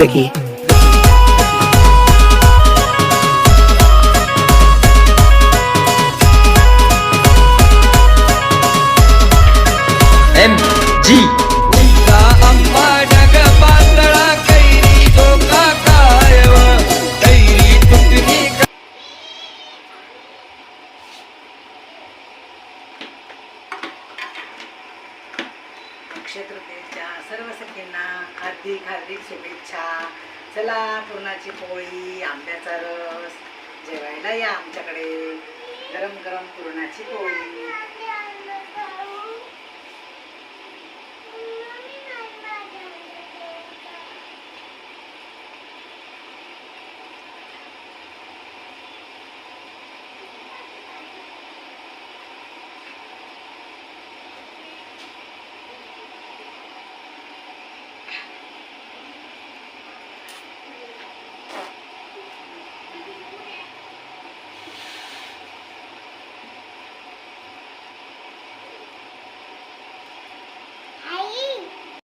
सकी M G क्षेत्र सर्व हार्दिक हार्दिक शुभेच्छा. चला पुरणाची पोळी आंब्याचा रस. जेवायला या आमच्याकडे. गरम गरम पुरणाची पोळी.